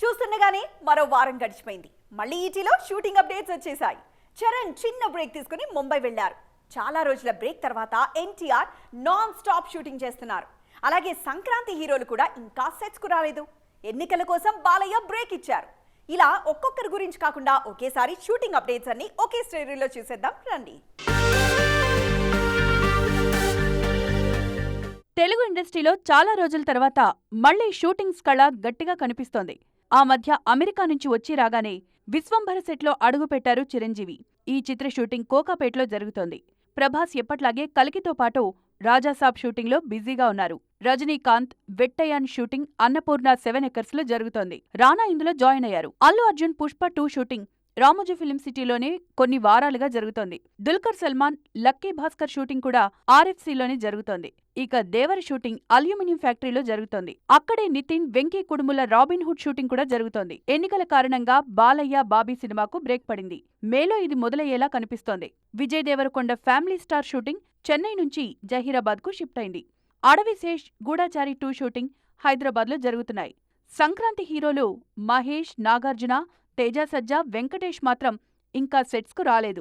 చూస్తుండగానే మరో వారం గడిచిపోయింది. మళ్ళీ ఈటీలో షూటింగ్ అప్డేట్స్ వచ్చేసాయి చరణ్ చిన్న బ్రేక్ తీసుకుని ముంబై వెళ్ళారు చాలా రోజుల బ్రేక్ తర్వాత ఎన్టీఆర్ నాన్ స్టాప్ షూటింగ్ చేస్తున్నారు. అలాగే సంక్రాంతి హీరోలు కూడా ఇంకా సెట్స్కు రాలేదు. ఎన్నికల కోసం బాలయ్య బ్రేక్ ఇచ్చారు. ఇలా ఒక్కొక్కరి గురించి కాకుండా ఒకేసారి షూటింగ్ అప్డేట్స్ అన్ని ఒకే స్టోరీలో చూసేద్దాం. రండి. తెలుగు ఇండస్ట్రీలో చాలా రోజుల తర్వాత మళ్ళీ షూటింగ్స్ కళ గట్టిగా కనిపిస్తోంది. ఆ మధ్య అమెరికా నుంచి వచ్చి రాగానే విశ్వంభర సెట్లో అడుగుపెట్టారు చిరంజీవి. ఈ చిత్ర షూటింగ్ కోకాపేటలో జరుగుతోంది. ప్రభాస్ ఎప్పట్లాగే కలికితో పాటు రాజాసాబ్ షూటింగ్లో బిజీగా ఉన్నారు. రజనీకాంత్ వెట్టయాన్ షూటింగ్ అన్నపూర్ణ సెవెన్ ఎకర్స్లో జరుగుతోంది. రానా ఇందులో జాయిన్ అయ్యారు. Allu Arjun Pushpa two shooting Ramoji film సిటీలోనే కొన్ని వారాలుగా జరుగుతోంది. దుల్కర్ సల్మాన్ లక్కీ భాస్కర్ షూటింగ్ కూడా ఆర్ఎఫ్సీలోనే జరుగుతోంది. ఇక దేవర షూటింగ్ అల్యూమినియం ఫ్యాక్టరీలో జరుగుతోంది. అక్కడే Nithiin Venky Kudumula Robin Hood shooting కూడా జరుగుతోంది. ఎన్నికల కారణంగా బాలయ్య బాబీ సినిమాకు బ్రేక్ పడింది. మేలో ఇది మొదలయ్యేలా కనిపిస్తోంది. Vijay Deverakonda Family Star shooting Chennai నుంచి జహీరాబాద్కు షిఫ్ట్ అయింది. అడవిశేష్ గూఢాచారి టూ షూటింగ్ హైదరాబాద్లో జరుగుతున్నాయి. సంక్రాంతి హీరోలు మహేష్ నాగార్జున తేజ సజ్జా వెంకటేష్ మాత్రం ఇంకా సెట్స్కు రాలేదు.